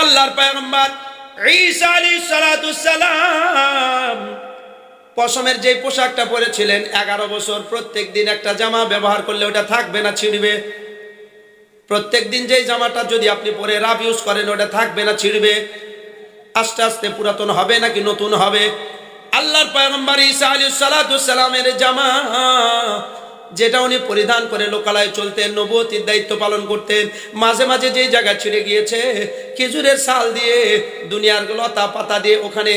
আল্লাহর পয়গম্বর ঈসা আলাইহিস সালাম পশমের যে পোশাকটা পরেছিলেন, এগারো বছর প্রত্যেক দিন একটা জামা ব্যবহার করলে ওটা থাকবে না, ছিঁড়বে। প্রত্যেক দিন যেই জামাটা যদি আপনি পরে রাফ ইউজ করেন, ওটা থাকবে না, ছিঁড়বে। আস্তে আস্তে পুরাতন হবে নাকি নতুন হবে? আল্লাহর পয়গম্বর ঈসা আলাইহিস সালামের জামা যেটা উনি পরিধান করে লোকালয়ে চলতেন, নবুয়তির দায়িত্ব পালন করতেন, মাঝে মাঝে যেই জায়গা ছিঁড়ে গিয়েছে, খেজুরের সাল দিয়ে দুনিয়ার লতা পাতা দিয়ে ওখানে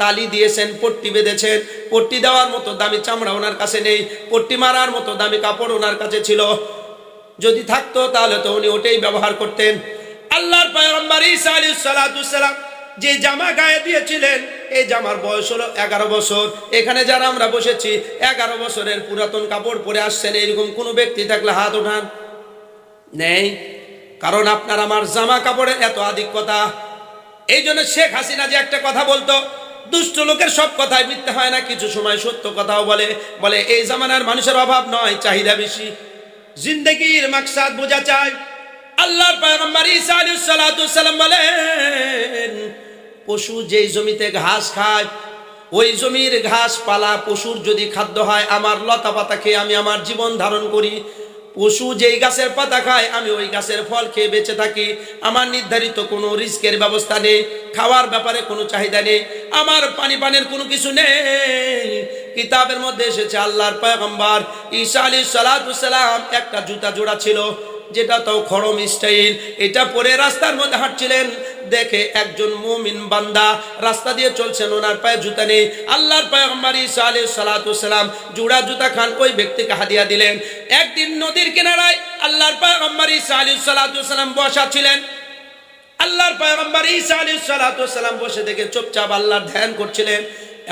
তালি দিয়েছেন, পট্টি বেঁধেছেন। পট্টি দেওয়ার মতো দামি চামড়া ওনার কাছে নেই, পট্টি মারার মতো দামি কাপড় ওনার কাছে ছিল। যদি থাকতো তাহলে তো উনি ওটাই ব্যবহার করতেন। আল্লাহর ঈসা আলাইহিস সালাতুস সালাম যে জামা গায়ে দিয়েছিলেন, এই জামার বয়স হলো এগারো বছর। এখানে যারা আমরা বসেছি, এগারো বছরের পুরাতন কাপড় পরে আসছেন এরকম কোনো ব্যক্তি থাকলে হাত ওঠান? নেই। কারণ আপনার আমার জামা কাপড়ের এত আধিক্যতা। এই জন্য শেখ হাসিনা যে একটা কথা বলতো, দুষ্ট লোকের সব কথাই মিথ্যে হয় না, কিছু সময় সত্য কথাও বলে। বলে, এই জামানার মানুষের অভাব নয়, চাহিদা বেশি। জিন্দগির মাকসাদ বোঝা চায় আল্লাহর পয়গম্বর ঈসা আলাইহিস সালাতু বলেন পশু যেই জমিতে ঘাস খায়, ওই জমির ঘাস পালা পশুর যদি খাদ্য হয়, আমার লতা পাতা খেয়ে আমি আমার জীবন ধারণ করি। পশু যেই গাছের পাতা খায়, আমি ওই গাছের ফল খেয়ে বেঁচে থাকি। আমার নির্ধারিত কোনো রিস্কের ব্যবস্থা নেই, খাওয়ার ব্যাপারে কোনো চাহিদা নেই, আমার পানি পানের কোনো কিছু নেই। কিতাবের মধ্যে এসেছে আল্লাহর পয়গম্বর ঈসা আলী সালাম, একটা জুতা জোড়া ছিল। যেটা তাও খড়ম স্টাইল এটা পরে রাস্তার মধ্যে হাঁটছিলেন। দেখে একজন মুমিন বান্দা রাস্তা দিয়ে চলছেন, ওনার পায়ে জুতা নেই। আল্লাহর পয়গম্বর ঈসা আলাইহিস সালাতু সালাম জুড়া জুতা খান ওই ব্যক্তিকে হাদিয়া দিলেন। একদিন নদীর কিনারায় আল্লাহর পয়গম্বর ঈসা আলাইহিস সালাতু সালাম বসা ছিলেন। আল্লাহর পয়গম্বর ঈসা আলাইহিস সালাতু সালাম বসে দেখে চুপচাপ আল্লাহর ধ্যান করছিলেন।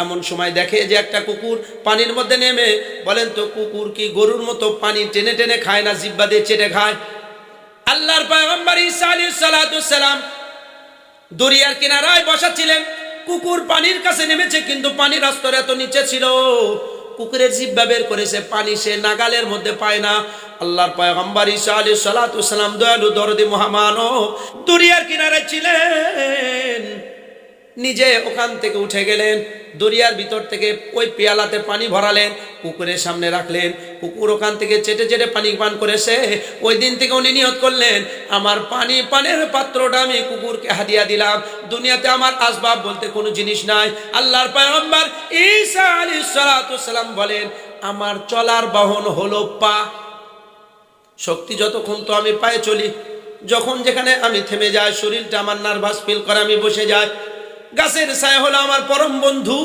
এমন সময় দেখে যে একটা কুকুর পানির মধ্যে নেমে, বলেন তো কুকুর কি গরুর মতো পানি টেনে টেনে খায় না জিব্বা দিয়ে চেটে খায়? আল্লাহর পয়গম্বর ঈসা আলাইহিস সালাম দরিয়ার কিনারায় বসা ছিলেন কুকুর পানির কাছে নেমেছে, কিন্তু পানির স্তর এত নিচে ছিল, কুকুরের জিব্বা বের করেছে, পানি সে নাগালের মধ্যে পায় না। আল্লাহর পয়গম্বর ঈসা আলাইহিস সালাতু সালাম দয়ালু দরদি মহামানব দরিয়ার কিনারে ছিলেন। নিজে ওখান থেকে উঠে গেলেন, দরিয়ার ভিতর থেকে ওই পেয়ালাতে পানি ভরালেন কুকুরের সামনে রাখলেন কুকুর ওখান থেকে চেটে চেটে পানি পান করেছে ওই দিন থেকে উনি নিয়ত করলেন, আমার পানি, পানের পাত্রটা আমি কুকুরকে হাদিয়া দিলাম, দুনিয়াতে আমার আসবাব বলতে কোনো জিনিস নাই। আল্লাহর পয়গম্বর ঈসা সালাতু সালাম বলেন, আমার চলার বাহন হলো পা। শক্তি যতক্ষণ তো আমি পায়ে চলি, যখন যেখানে আমি থেমে যাই, শরীরটা আমার নার্ভাস ফিল করে, আমি বসে যাই গাছের ছায়া হলো আমার পরম বন্ধু।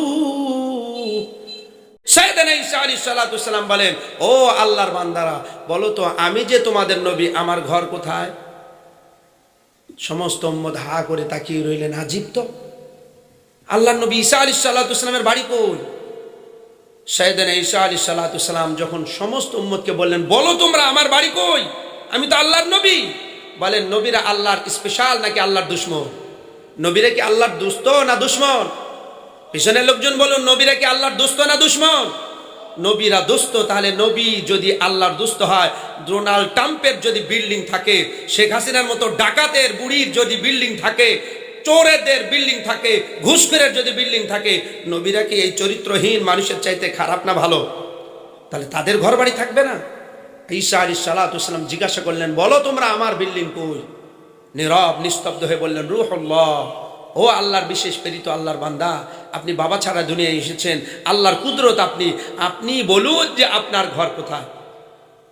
সালাম বলেন, ও আল্লাহর বান্দারা, বলো তো, আমি যে তোমাদের নবী, আমার ঘর কোথায়? সমস্ত উম্মত হা করে তাকিয়ে রইলেন, আজীব তো। আল্লাহর নবী ঈসা আলাইহিস সালাতু সালামের বাড়ি কই? সাইয়েদানা ঈসা সালাতু সালাম যখন সমস্ত উম্মতকে বললেন, বলো তোমরা, আমার বাড়ি কই? আমি তো আল্লাহর নবী। বলেন, নবীরা আল্লাহর স্পেশাল নাকি আল্লাহর দুশ্মন? নবীরা কি আল্লাহর দুস্ত না দুশ্মন? পিছনের লোকজন বলুন নবীরা কি আল্লাহর দুস্ত না দুশ্মন? নবীরা দুস্ত, তাহলে নবী যদি আল্লাহর দুস্ত হয়, ডোনাল্ড ট্রাম্পের যদি বিল্ডিং থাকে, শেখ হাসিনার মতো ডাকাতের বুড়ির যদি বিল্ডিং থাকে, চোরেদের বিল্ডিং থাকে, ঘুষখোরের যদি বিল্ডিং থাকে, নবীরা কি এই চরিত্রহীন মানুষের চাইতে খারাপ না ভালো? তাহলে তাদের ঘর বাড়ি থাকবে না? ঈসা আলী সালাতাম জিজ্ঞাসা করলেন, বলো তোমরা আমার বিল্ডিং কই? নীরব, নিস্তব্ধ হয়ে বললেন, রুহল্লাহ, ও আল্লাহর বিশেষ প্রেরিত আল্লাহর বান্দা, আপনি বাবা ছাড়া দুনিয়ায় এসেছেন, আল্লাহর কুদরত আপনি আপনি বলুন যে আপনার ঘর কোথায়।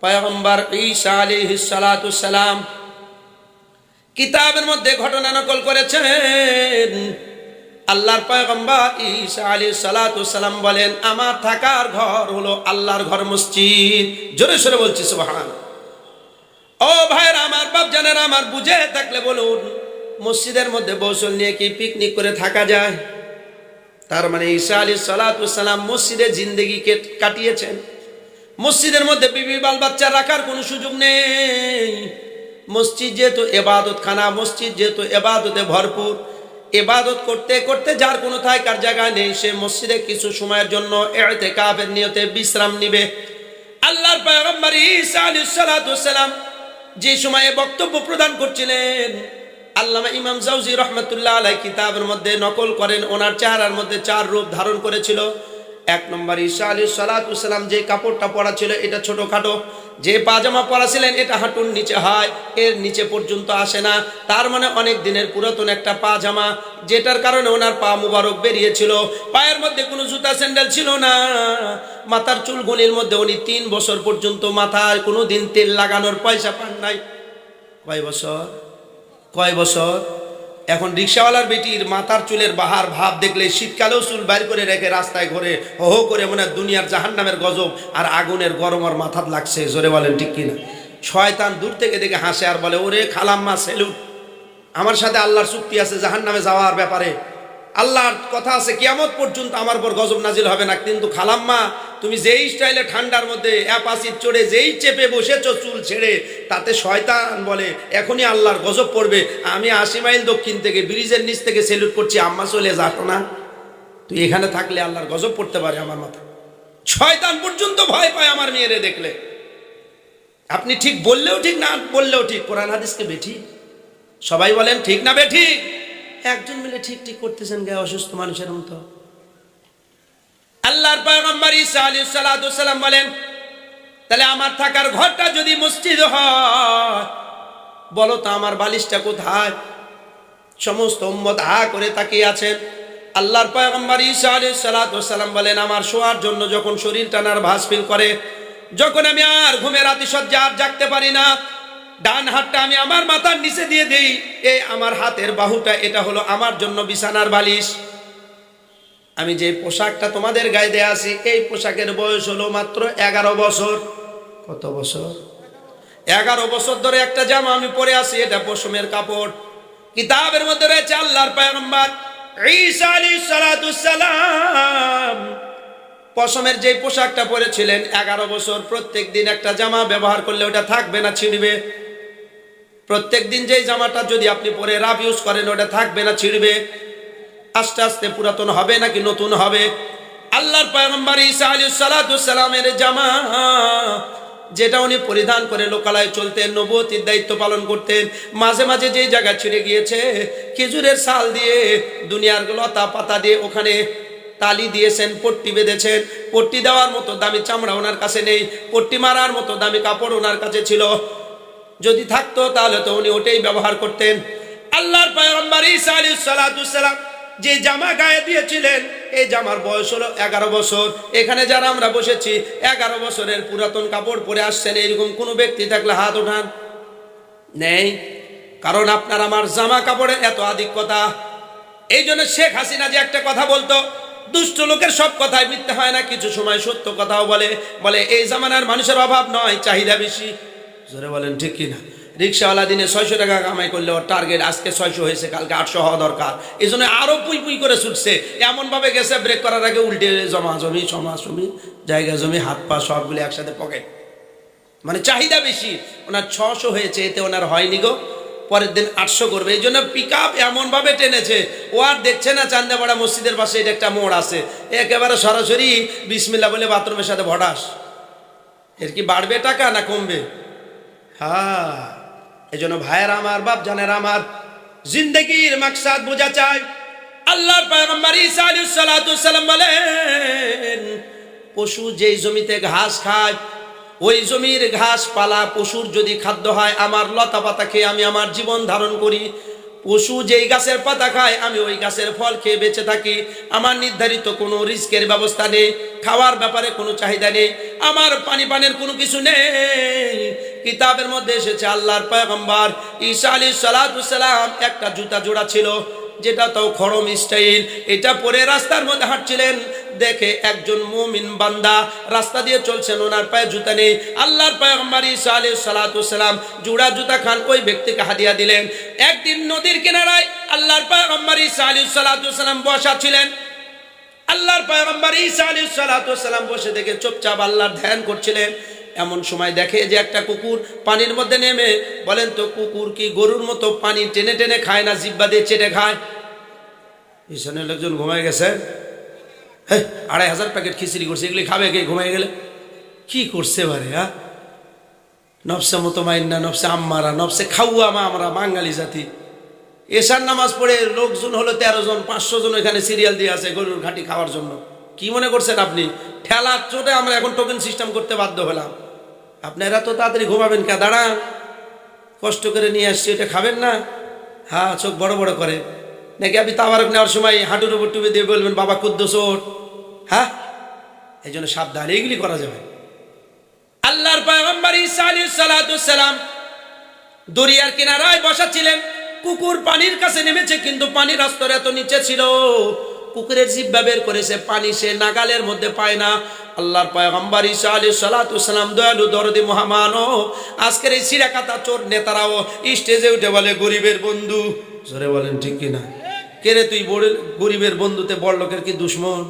পয়গম্বর ঈসা আলাইহিস সালাতু সালাম কিতাবের মধ্যে ঘটনা নকল করেছেন। আল্লাহর পয়গম্বর আলাইহিস সালাতু সালাম বলেন, আমার থাকার ঘর হলো আল্লাহর ঘর মসজিদ। জোরে সরে বলছি সুবহান ও ভাইয়ের, আমার বাপ জানেন, আমার বুঝে থাকলে বলুন, মসজিদের মধ্যে বৌসল নিয়ে কি পিকনিক করে থাকা যায়? তার মানে ঈসা আলী সালাম মসজিদে জিন্দগি কাটিয়েছেন। মসজিদের মধ্যে বিবি বাল বাচ্চা রাখার কোনো সুযোগ নেই। মসজিদ যেহেতু এবাদত খানা মসজিদ যেহেতু এবাদতে ভরপুর, এবাদত করতে করতে যার কোনো থাকার জায়গা নেই, সে মসজিদে কিছু সময়ের জন্য এড়তে কাফের নিয়তে বিশ্রাম নিবে। আল্লাহর পয়গম্বর ঈসা আলী সালাম যে সময়ে বক্তব্য প্রদান করছিলেন, আল্লামা ইমাম জাউজি রহমতুল্লাহ আলাই কিতাবের মধ্যে নকল করেন, ওনার চেহারার মধ্যে চার রূপ ধারণ করেছিল। এক নম্বর ঈসা আলী সালাতাম যে কাপড়টা পরা ছিল, এটা ছোটখাটো। যে পাজামা পরা ছিলেন এটা হাঁটুর নিচে হয়, এর নিচে পর্যন্ত আসে না। তার মানে অনেক দিনের পুরাতন একটা পাজামা যেটার কারণে ওনার পা মুবারক বেরিয়েছিল। পায়ের মধ্যে কোনো জুতা, স্যান্ডেল ছিল না। মাথার চুলগুলির মধ্যে উনি তিন বছর পর্যন্ত মাথায় কোনো দিন তেল লাগানোর পয়সা পান নাই। কয় বছর? কয় বছর? এখন রিক্সাওয়ালার বেটির মাথার চুলের বাহার ভাব দেখলে শীতকালেও চুল বাইর করে রেখে রাস্তায় ঘরে, হো হো করে মনে দুনিয়ার জাহান নামের গজব আর আগুনের গরম আর মাথার লাগছে, জোরে বলেন ঠিক কিনা? শয়তান দূর থেকে দেখে হাসে আর বলে, ওরে খালাম্মা সেলুট আমার সাথে আল্লাহর চুক্তি আছে জাহান নামে যাওয়ার ব্যাপারে। আল্লাহর কথা আছে, কিয়ামত পর্যন্ত আমার উপর গজব নাজিল হবে না। কিন্তু খালাম্মা, তুমি যেই স্টাইলে ঠান্ডার মধ্যে অ্যাপাসিড চড়ে, যেই চেপে বসেছ চুল ছেড়ে, তাতে শয়তান বলে, এখনই আল্লাহর গজব পড়বে। আমি আশি মাইল দক্ষিণ থেকে, ব্রিজের নিচ থেকে সেলুট করছি, আম্মা চলে যাস না। তুই এখানে থাকলে আল্লাহর গজব পড়তে পারে আমার মাথা। শয়তান পর্যন্ত ভয় পায় আমার মেয়েরে দেখলে। আপনি ঠিক বললেও ঠিক না, বললেও ঠিক। কোরআন হাদিসকে বেঠি। সবাই বলেন, ঠিক না বেঠিক একজন মিলে ঠিক ঠিক করতেছেন গায়ে অসুস্থ মানুষের মতো। আল্লাহর পয়গম্বর ঈসা সালাতু সালাম বলেন, তাহলে আমার থাকার ঘরটা যদি মসজিদ হয়, বলো তো আমার বালিশটা কোথায়? সমস্ত উম্মত হা করে তাকিয়ে আছেন। আল্লাহর পয়গম্বর ঈসা সালাতু সালাম বলেন, আমার শোয়ার জন্য যখন শরীর টানার ভাস ফিল করে, যখন আমি আর ঘুমের আতিশয্যা আর জাগতে পারি না ডান হাতটা আমি আমার মাথার নিচে দিয়ে দেই। এই আমার হাতের বাহুটা, এটা হলো আমার জন্য বিছানার বালিশ। আমি যে পোশাকটা তোমাদের গায়ে দেয়া আছি, এই পোশাকের বয়স হলো মাত্র এগারো বছর। কত বছর? এগারো বছর ধরে একটা জামা আমি পরে আছি, এটা পশমের কাপড়। কিতাবের মধ্যে রয়েছে আল্লাহর সালাম। পশমের যে পোশাকটা পরেছিলেন, এগারো বছর প্রত্যেক দিন একটা জামা ব্যবহার করলে ওটা থাকবে না, ছিঁড়বে। প্রত্যেক দিন যেই জামাটা যদি আপনি পরে রাফ ইউজ করেন, ওটা থাকবে না, ছিঁড়বে। আস্তে আস্তে পুরাতন হবে নাকি নতুন হবে? আল্লাহর পয়গম্বর আলাইহিস সালাতুস সালামের জামা, যেটা উনি পরিধান করে লোকালয়ে চলতেন নবতির দায়িত্ব পালন করতেন, মাঝে মাঝে যেই জায়গা ছিঁড়ে গিয়েছে, খেজুরের সাল দিয়ে দুনিয়ার লতা পাতা দিয়ে ওখানে তালি দিয়েছেন, পট্টি বেঁধেছেন। পট্টি দেওয়ার মতো দামি চামড়া ওনার কাছে নেই, পট্টি মারার মতো দামি কাপড় ওনার কাছে ছিল। যদি থাকতো, তাহলে তো উনি ওটাই ব্যবহার করতেন। আল্লাহর পয়গম্বর ঈসা আলাইহিস সালাম যে জামা গায়ে দিয়েছিলেন, এই জামার বয়স হলো এগারো বছর। এখানে যারা আমরা বসেছি, এগারো বছরের পুরাতন কাপড় পরে আসছেন এরকম কোনো ব্যক্তি থাকলে হাত ওঠান? নেই। কারণ আপনার আমার জামা কাপড়ের এত আধিক্যতা। এই জন্য শেখ হাসিনা যে একটা কথা বলতো, দুষ্ট লোকের সব কথাই মিথ্যে হয় না, কিছু সময় সত্য কথাও বলে। বলে, এই জামানার মানুষের অভাব নয়, চাহিদা বেশি। জোরে বলেন, ঠিক কিনা? রিক্সাওয়ালা দিনে ছয়শো টাকা কামাই করলে ওর টার্গেট আজকে ছয়শো হয়েছে, কালকে আটশো হওয়া দরকার। এই জন্য আরও পুই পুই করে ছুটছে। এমনভাবে গেছে ব্রেক করার আগে উল্টে জমা জমি সমা জমি, জায়গা জমি, হাত পা সবগুলি একসাথে পকেট। মানে চাহিদা বেশি। ওনার ছশো হয়েছে, এতে ওনার হয়নি গো। পরের দিন আটশো করবে। এই জন্য পিক আপ এমনভাবে টেনেছে। ও আর দেখছে না চান্দাপাড়া মসজিদের পাশে এটা একটা মোড় আছে। একেবারে সরাসরি বিসমিল্লা বলে বাথরুমের সাথে ভটাস এর কি বাড়বে টাকা না কমবে? হ্যাঁ এই জন্য ভাইয়ের আমার, বাপ জানের আমার, জিন্দগির মাকসাদ বোঝা চাই। আল্লাহ বলেন, পশু যেই জমিতে ঘাস খায়, ওই জমির ঘাস পালা পশুর যদি খাদ্য হয়, আমার লতা পাতা খেয়ে আমি আমার জীবন ধারণ করি। পশু যেই গাছের পাতা খায়, আমি ওই গাছের ফল খেয়ে বেঁচে থাকি। আমার নির্ধারিত কোনো রিস্কের ব্যবস্থা নেই, খাওয়ার ব্যাপারে কোনো চাহিদা নেই, আমার পানি পানের কোনো কিছু নেই। কিতাবের মধ্যে এসেছে আল্লাহর পয়গম্বর ঈসা আলী সালাম, একটা জুতা জোড়া ছিল। যেটা তাও খরম স্টাইল এটা পরে রাস্তার মধ্যে হাঁটছিলেন। দেখে একজন মুমিন বান্দা রাস্তা দিয়ে চলছেন, ওনার পায়ে জুতা নেই। আল্লাহর পয়গম্বর ঈসা আলাইহিস সালাতু সালাম জুড়া জুতা খান ওই ব্যক্তিকে হাদিয়া দিলেন। একদিন নদীর কিনারায় আল্লাহর পয়গম্বর ঈসা আলাইহিস সালাতু সালাম বসা ছিলেন। আল্লাহর পয়গম্বর ঈসা আলাইহিস সালাতু সালাম বসে দেখে চুপচাপ আল্লাহর ধ্যান করছিলেন। এমন সময় দেখে যে একটা কুকুর পানির মধ্যে নেমে, বলেন তো, কুকুর কি গরুর মতো পানি টেনে টেনে খায় না জিব্বা দিয়ে চেটে খায়? পিছনের লোকজন ঘুমায় গেছে। হ্যাঁ আড়াই হাজার প্যাকেট খিচড়ি করছে, এগুলি খাবে কে? ঘুমাই গেলে। কি করছে বারে হ্যাঁ? নফসে মতো মাইন্না নফসে আম্মারা, নফসে খাওয়া মা আমরা, বাঙালি জাতি। এশার নামাজ পড়ে লোকজন হলো তেরো জন, পাঁচশো জন এখানে সিরিয়াল দিয়ে আছে গরুর ঘাঁটি খাওয়ার জন্য। কি মনে করছেন আপনি? ঠেলার চোটে আমরা এখন টোকেন সিস্টেম করতে বাধ্য হলাম। আপনারা তো তাড়াতাড়ি ঘুমাবেন কে? দাঁড়ান। কষ্ট করে নিয়ে আসছি, এটা খাবেন না? হ্যাঁ চোখ বড় বড় করে। নাকি আপনি তাবারক নেওয়ার সময় হাঁটুর উপর টুপে দিয়ে বলবেন, বাবা, কুদ্দোস ওঠ। হ্যাঁ এই জন্য সাবধান এইগুলি করা যাবে। আল্লাহর পয়গম্বর ঈসা আলাইহিস সালাম দরিয়ার কিনারায় বসা ছিলেন কুকুর পানির কাছে নেমেছে, কিন্তু পানির স্তর এত নিচে ছিল। কুকুরের জিব্বা বের করেছে পানি সে নাগালের মধ্যে পায় না। আল্লাহর পয়গম্বর ঈসা সালাতু সালাম দয়ালু দরদি মহামানব, আজকের এই সিরাকাতা চোর নেতারাও স্টেজে উঠে বলে, গরিবের বন্ধু। জোরে বলেন, ঠিক কিনা কে রে তুই গরিবের বন্ধুতে বড় লোকের কি দুশ্মন?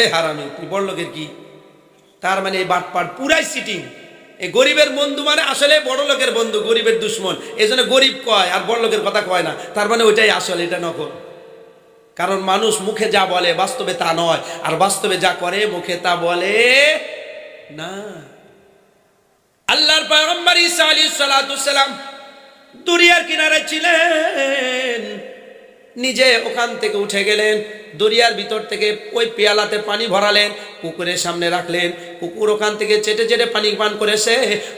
এই হারামি, তুই বড় লোকের কি? তার মানে এই বাটপাট পুরাই সিটিং। এই গরিবের বন্ধু মানে আসলে বড় লোকের বন্ধু, গরিবের দুশ্মন। এই জন্য গরিব কয়, আর বড় লোকের কথা কয় না। তার মানে ওইটাই আসল, এটা নকল। কারণ মানুষ মুখে যা বলে বাস্তবে তা নয়, আর বাস্তবে যা করে মুখে তা বলে না। আল্লাহর পয়গম্বর ঈসা আলাইহিস সালাম দুনিয়ার কিনারে ছিলেন। নিজে ওখান থেকে উঠে গেলেন, দরিয়ার ভিতর থেকে ওই পেয়ালাতে পানি ভরালেন কুকুরের সামনে রাখলেন কুকুর ওখান থেকে চেটে চেটে পানি পান করেছে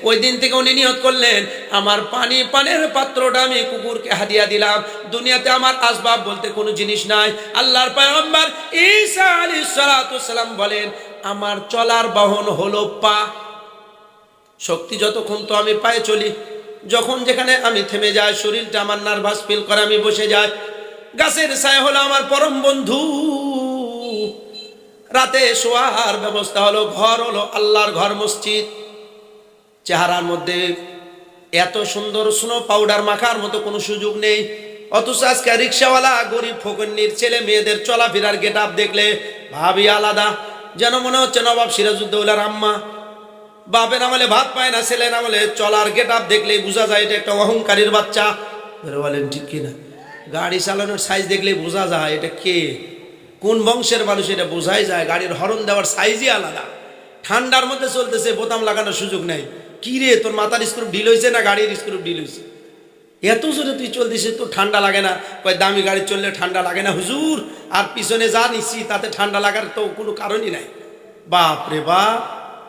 ওই দিন থেকে উনি নিয়ত করলেন। আমার পানি পানের পাত্রটা আমি কুকুরকে হাদিয়া দিলাম। দুনিয়াতে আমার আসবাব বলতে কোনো জিনিস নাই। আল্লাহর পয়গম্বর ঈসা আলাইহিস সালাতু সালাম বলেন, আমার চলার বাহন হলো পা। শক্তি যতক্ষণ তো আমি পায়ে চলি, যখন যেখানে আমি থেমে যাই, শরীরটা আমার নার্ভাস ফিল করে, আমি বসে যাই। গাছের ছায়া হলো আমার পরম বন্ধু। রাতে শোয়ার ব্যবস্থা হলো, ঘর হলো আল্লাহর ঘর মসজিদ। চেহারার মধ্যে এত সুন্দর স্নো পাউডার মাখার মতো কোনো সুযোগ নেই। অথচ আজকে রিক্সাওয়ালা, গরিব ফকন্নির ছেলে মেয়েদের চলাফেরার গেট আপ দেখলে ভাবি আলাদা। যেন মনে হচ্ছে নবাব সিরাজউদ্দৌলার আম্মা। বাপের আমলে ভাত পায় না ছেলের আমলে চলার গেট আপ দেখলেই বোঝা যায় এটা একটা অহংকারীর বাচ্চা। বলেন ঠিক কিনা? গাড়ি চালানোর সাইজ দেখলেই বোঝা যায় এটা কে। কোন বংশের মানুষ এটা বোঝাই যায়। গাড়ির হরন দেওয়ার সাইজই আলাদা। ঠান্ডার মধ্যে চলতেছে, বোতাম লাগানোর সুযোগ নাই। কি রে, তোর মাথার স্ক্রু ঢিল হয়েছে না গাড়ির স্ক্রু ঢিল হয়েছে এত জোরে তুই চলতিস তো ঠান্ডা লাগে না। কয়, দামি গাড়ি চললে ঠান্ডা লাগে না? হুজুর, আর পিছনে যা নিচ্ছি তাতে ঠান্ডা লাগার তো কোনো কারণই নাই। বাপ রে বাপ,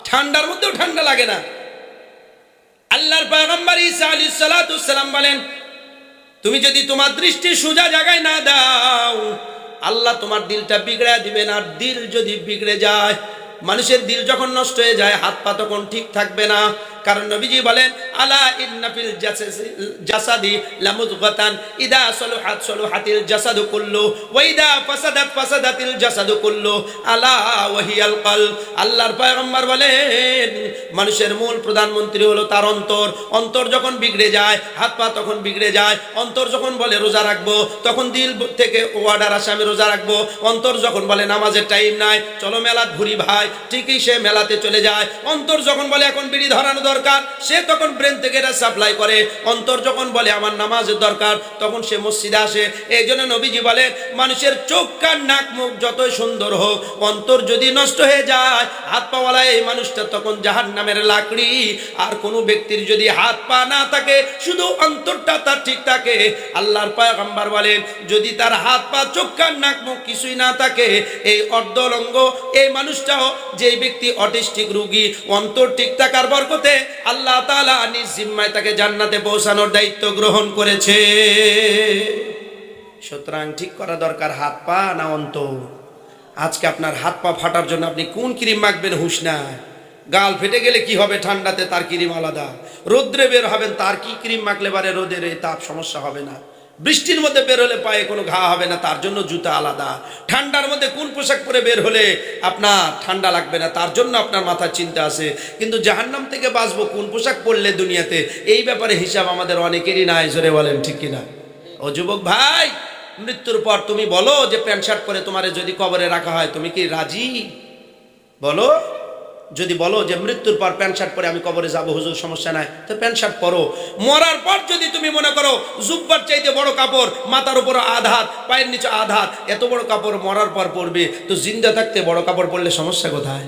ঠান্ডার মধ্যেও ঠান্ডা লাগে না। আল্লাহর পয়গম্বর আলাইহিস সালাতু সালাম বলেন তুমি যদি তোমার দৃষ্টি সোজা জায়গায় না দাও, আল্লাহ তোমার দিলটা বিগড়ে দিবেন। আর দিল যদি বিগড়ে যায়, মানুষের দিল যখন নষ্ট হয়ে যায়, হাত পা তখন ঠিক থাকবে না। কারণ নবীজি বলেন, আলা ইন্নাফিল জাসাদি লামুদগাতান, ইদা সলুহাত সলুহাতিল জাসাদু কুল্লু, ওয়া ইদা ফাসাদাত ফাসাদাতিল জাসাদু কুল্লু, আলা ওয়াহিয়াল কল আল্লাহর পয়গম্বর বলেন, মানুষের মূল প্রধানমন্ত্রী হলো তার অন্তর। অন্তর যখন বিগড়ে যায়, হাত পা তখন বিগড়ে যায়, অন্তর যখন বলে রোজা রাখব, তখন দিল থেকে ওয়ার্ডার আসে আমি রোজা রাখব। অন্তর যখন বলে নামাজের টাইম নাই, চলো মেলাত ঘুরি ভাই, ঠিকই সে মেলাতে চলে যায়। অন্তর যখন বলে এখন বিড়ি ধরানো দরকার, সে তখন ব্রেন থেকে এটা সাপ্লাই করে। অন্তর যখন বলে, আমার নামাজের দরকার, তখন সে মসজিদে আসে। এই জন্য নবীজি বলে, মানুষের চোখ, কান, নাক, মুখ যতই সুন্দর হোক, অন্তর যদি নষ্ট হয়ে যায়, হাত পাওয়ালা এই মানুষটা তখন জাহান নামের লাকড়ি। আর কোনো ব্যক্তির যদি হাত পা না থাকে, শুধু অন্তরটা তার ঠিক থাকে। আল্লাহর পায়গাম্বার বলেন, যদি তার হাত পা, চোখ, কান, নাক, মুখ কিছুই না থাকে, এই অর্ধলঙ্গ এই মানুষটাও যে ব্যক্তি অটিস্টিক রুগী, অন্তর ঠিক থাকার বরকতে আল্লাহ তালা নিজ জিম্মায় তাকে জান্নাতে পৌঁছানোর দায়িত্ব গ্রহণ করেছে। সুতরাং ঠিক করা দরকার, হাত পা না অন্ত আজকে আপনার হাত পা ফাটার জন্য আপনি কোন ক্রিম মাখবেন হুঁশ না। গাল ফেটে গেলে কি হবে ঠান্ডাতে, তার ক্রিম আলাদা। রোদ্রে বের হবেন, তার কি ক্রিম মাখলে পারে রোদের এই তাপ সমস্যা হবে না। বৃষ্টির মধ্যে বের হলে পায়ে কোনো ঘা হবে না, তার জন্য জুতা আলাদা। ঠান্ডার মধ্যে কোন পোশাক পরে বের হলে আপনার ঠান্ডা লাগবে না, তার জন্য আপনার মাথার চিন্তা আছে। কিন্তু জাহান্নাম থেকে বাঁচবো, কোন পোশাক পরলে দুনিয়াতে? এই ব্যাপারে হিসাব আমাদের অনেকেরই নাই, জোরে বলেন ঠিক কিনা? ও যুবক ভাই, মৃত্যুর পর তুমি বলো যে প্যান্ট শার্ট পরে তোমার যদি কবরে রাখা হয়, তুমি কি রাজি? বলো। যদি বলো যে মৃত্যুর পর প্যান্ট শার্ট পরে আমি কবরে যাব, হুজুর, সমস্যা নাই। তো প্যান্ট শার্ট পরো। মরার পর যদি তুমি মনে করো জুব্বার চাইতে বড় কাপড়, মাথার উপর আধাত পায়ের নিচে আধাত এত বড় কাপড় মরার পর পরবে, তো জিন্দা থাকতে বড় কাপড় পরলে সমস্যা কোথায়?